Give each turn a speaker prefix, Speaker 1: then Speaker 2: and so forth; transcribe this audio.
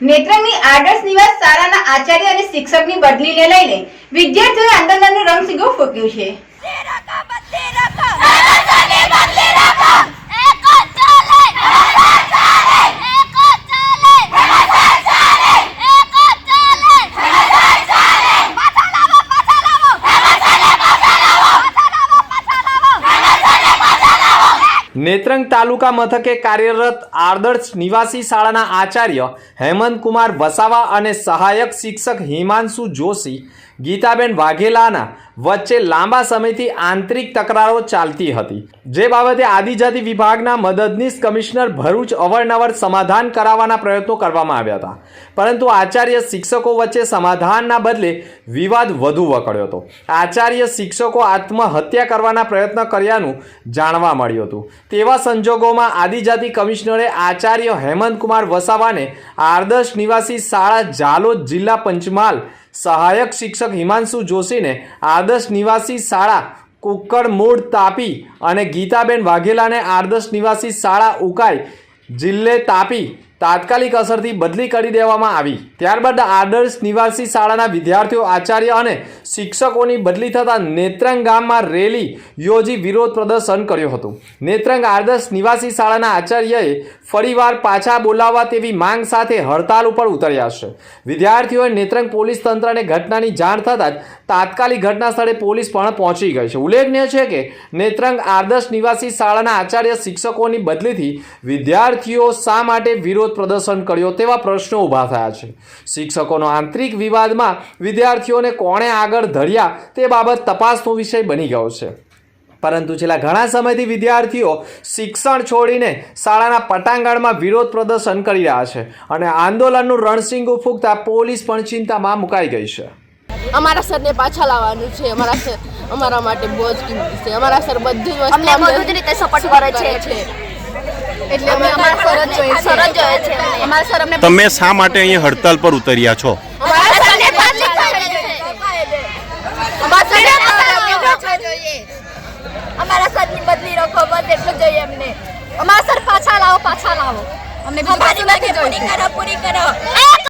Speaker 1: નેત્રંગની આદર્શ નિવાસ શાળાના આચાર્ય અને શિક્ષકની બદલીને લઈને વિદ્યાર્થીઓએ આંદોલનનું રંગસીગો ફૂક્યું છે.
Speaker 2: નેત્રંગ તાલુકા મથકે કાર્યરત આદર્શ નિવાસી શાળાના આચાર્ય હેમંત કુમાર વસાવા અને સહાયક શિક્ષક હિમાંશુ જોશી, ગીતાબેન વાઘેલાના વચ્ચે લાંબા સમયથી આંતરિક તકરારો ચાલતી હતી. જે બાબતે આદિજાતિ વિભાગના મદદનીશ કમિશનર ભરૂચ અવારનવાર સમાધાન કરાવવાના પ્રયત્નો કરવામાં આવ્યા હતા. પરંતુ આચાર્ય શિક્ષકો વચ્ચે સમાધાનના બદલે વિવાદ વધુ વકળ્યો હતો. આચાર્ય શિક્ષકો આત્મહત્યા કરવાના પ્રયત્ન કર્યાનું જાણવા મળ્યું હતું. તેવા સંજોગોમાં આદિજાતિ કમિશનરે આચાર્ય હેમંતકુમાર વસાવાને આદર્શ નિવાસી શાળા જાલોદ જિલ્લા પંચમહાલ સહાયક શિક્ષક હિમાંશુ જોશીને આદર્શ નિવાસી શાળા કુક્કડ મૂળ તાપી અને ગીતાબેન વાઘેલાને આદર્શ નિવાસી શાળા ઉકાઈ જિલ્લે તાપી તાત્કાલિક અસરથી બદલી કરી દેવામાં આવી. ત્યારબાદ આદર્શ નિવાસી શાળાના વિદ્યાર્થીઓ, આચાર્ય અને શિક્ષકોની બદલી થતાં નેત્રંગ ગામમાં રેલી યોજી વિરોધ પ્રદર્શન કર્યું હતું. નેત્રંગ આદર્શ નિવાસી શાળાના આચાર્યએ ફરીવાર પાછા બોલાવવા તેવી માંગ સાથે હડતાલ ઉપર ઉતર્યા છે. વિદ્યાર્થીઓએ નેત્રંગ પોલીસ તંત્રને ઘટનાની જાણ થતાં જ તાત્કાલિક ઘટના સ્થળે પોલીસ પણ પહોંચી ગઈ છે. ઉલ્લેખનીય છે કે નેત્રંગ આદર્શ નિવાસી શાળાના આચાર્ય શિક્ષકોની બદલીથી વિદ્યાર્થીઓ શા માટે વિરોધ પ્રદર્શન કર્યો તેવા પ્રશ્નો ઊભા થયા છે. શિક્ષકોનો આંતરિક વિવાદમાં વિદ્યાર્થીઓને કોણે આગળ ધર્યા તે બાબત તપાસનો વિષય બની ગયો છે. પરંતુ છેલ્લા ઘણા સમયથી વિદ્યાર્થીઓ શિક્ષણ છોડીને શાળાના પટાંગણમાં વિરોધ પ્રદર્શન કરી રહ્યા છે અને આંદોલનનું રણસિંગ ફૂંકતા પોલીસ પણ ચિંતામાં મુકાઈ ગઈ છે.
Speaker 3: અમારા સરને પાછા લાવવાનું છે. અમારા સર અમારા માટે બહુ જ કિંમતી છે. અમારા સર બધી જ વસ્તુ
Speaker 4: અમને બધું જ રીતે સપોર્ટ કરે છે.
Speaker 3: એટલે અમે અમારા સર જ જોઈએ
Speaker 4: સર જ જોઈએ છે. અમારા સર અમને
Speaker 5: તમે શા માટે અહીં હડતાલ પર ઉતર્યા છો?
Speaker 3: અમારા
Speaker 4: સરને પાછા અમારા સરને પાછા જોઈએ. અમારા સરની બદલી રાખો બસ એટલું જોઈએ અમને. અમારા સર પાછા લાવો પાછા લાવો. અમને માંગ પૂરી કરો પૂરી કરો.